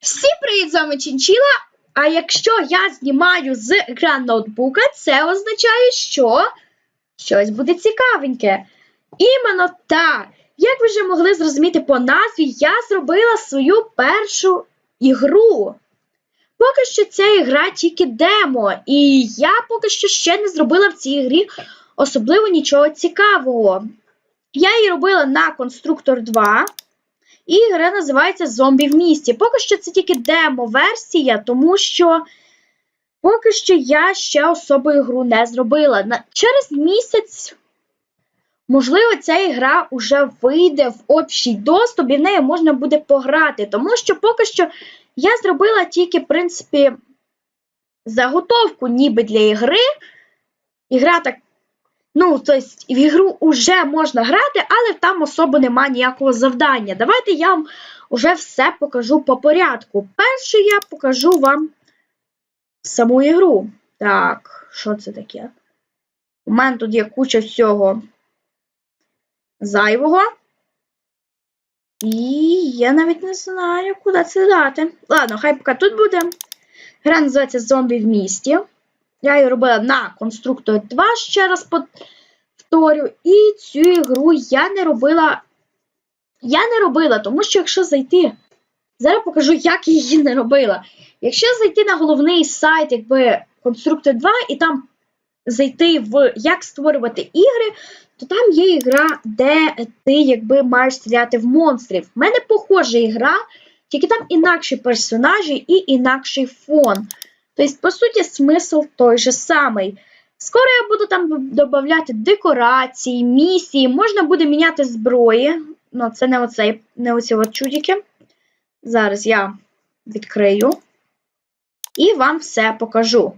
Всім привіт, з вами Чинчіла. А якщо я знімаю з екран ноутбука, це означає, що щось буде цікавеньке. Іменно так. Як ви вже могли зрозуміти по назві, я зробила свою першу ігру. Поки що ця ігра тільки демо, і я поки що ще не зробила в цій грі особливо нічого цікавого. Я її робила на Конструктор 2. І гра називається Зомбі в місті. Поки що це тільки демо-версія, тому що поки що я ще особо ігру не зробила. Через місяць, можливо, ця ігра вже вийде в общий доступ і в неї можна буде пограти. Тому що поки що я зробила тільки, в принципі, заготовку ніби для ігри. Ігра так Ну, тобто в ігру вже можна грати, але там особо немає ніякого завдання. Давайте я вам вже все покажу по порядку. Перше я покажу вам саму ігру. Так, що це таке? У мене тут є куча всього зайвого. І я навіть не знаю, куди це дати. Ладно, хай поки тут буде. Гра називається Зомбі в місті. Я її робила на конструктор 2, ще раз повторю. І цю ігру я не робила. Я не робила, тому що якщо зайти. Зараз покажу, як її не робила. Якщо зайти на головний сайт, якби конструктор 2, і там зайти в як створювати ігри, то там є ігра, де ти якби маєш стріляти в монстрів. В мене похожа ігра, тільки там інакші персонажі і інакший фон. Тобто, по суті, смисл той же самий. Скоро я буду там додавати декорації, місії, можна буде міняти зброї. Ну, це не оцей, не оці от чудики. Зараз я відкрию і вам все покажу.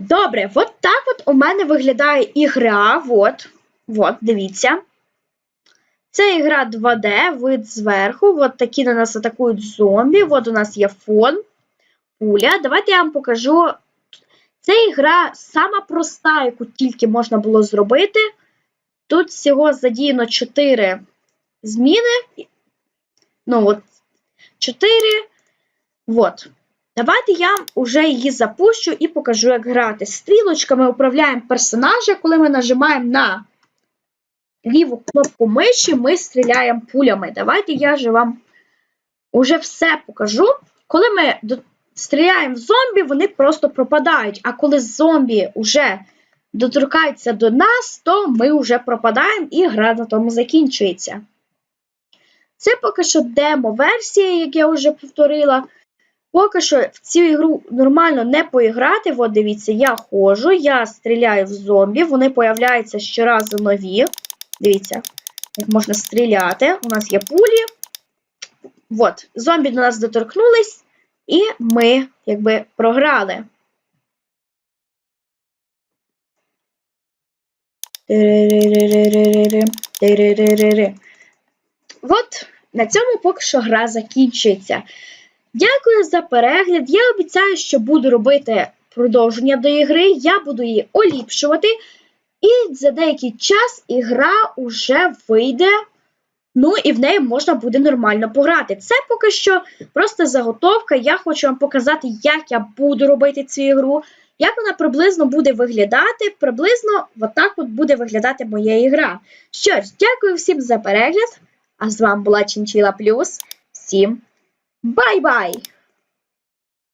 Добре, от так от у мене виглядає ігра. От, от, дивіться. Це ігра 2D, вид зверху. От такі на нас атакують зомбі. От у нас є фон пуля. Давайте я вам покажу. Це ігра сама проста, яку тільки можна було зробити. Тут всього задіяно 4 зміни. Ну, от, 4. От. Давайте я вже її запущу і покажу, як грати. Стрілочками управляємо персонажа, коли ми нажимаємо на ліву кнопку миші, ми стріляємо пулями. Давайте я же вам уже все покажу. Коли ми стріляємо в зомбі, вони просто пропадають. А коли зомбі вже доторкаються до нас, то ми вже пропадаємо і гра на тому закінчується. Це поки що демо-версія, як я вже повторила. Поки що в цю ігру нормально не поіграти. От дивіться, я ходжу, я стріляю в зомбі, вони появляються щоразу нові. Дивіться, як можна стріляти. У нас є пулі. От, зомбі до нас доторкнулись, і ми, якби, програли. От, на цьому поки що гра закінчується. Дякую за перегляд. Я обіцяю, що буду робити продовження до ігри, я буду її оліпшувати. І за деякий час ігра вже вийде. Ну і в неї можна буде нормально пограти. Це поки що просто заготовка. Я хочу вам показати, як я буду робити цю ігру, як вона приблизно буде виглядати. Приблизно отак от буде виглядати моя ігра. Що ж, дякую всім за перегляд. А з вами була Чинчіла Плюс. Всім бай-бай!